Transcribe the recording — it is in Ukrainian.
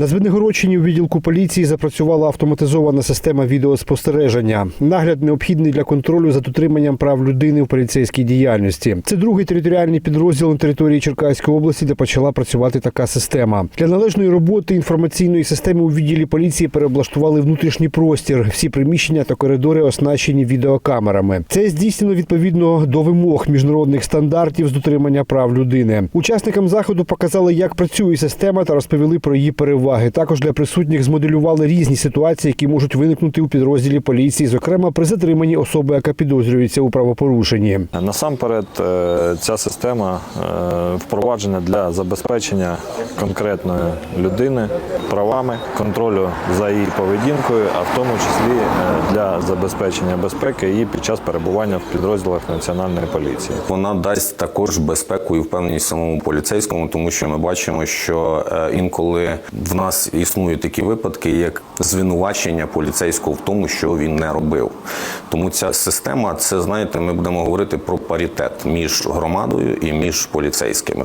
На Звенигородчині у відділку поліції запрацювала автоматизована система відеоспостереження. Нагляд необхідний для контролю за дотриманням прав людини в поліцейській діяльності. Це другий територіальний підрозділ на території Черкаської області, де почала працювати така система. Для належної роботи інформаційної системи у відділі поліції переоблаштували внутрішній простір. Всі приміщення та коридори оснащені відеокамерами. Це здійснено відповідно до вимог міжнародних стандартів з дотримання прав людини. Учасникам заходу показали, як працює система, та розповіли про її переваги. Також для присутніх змоделювали різні ситуації, які можуть виникнути у підрозділі поліції, зокрема при затриманні особи, яка підозрюється у правопорушенні. Насамперед, е, ця система е, впроваджена для забезпечення конкретної людини правами, контролю за її поведінкою, а в тому числі е, для забезпечення безпеки її під час перебування в підрозділах національної поліції. Вона дасть також безпеку і впевненість самому поліцейському, тому що ми бачимо, що інколи в нас існують такі випадки, як звинувачення поліцейського в тому, що він не робив. Тому ця система, це знаєте, ми будемо говорити про паритет між громадою і між поліцейськими.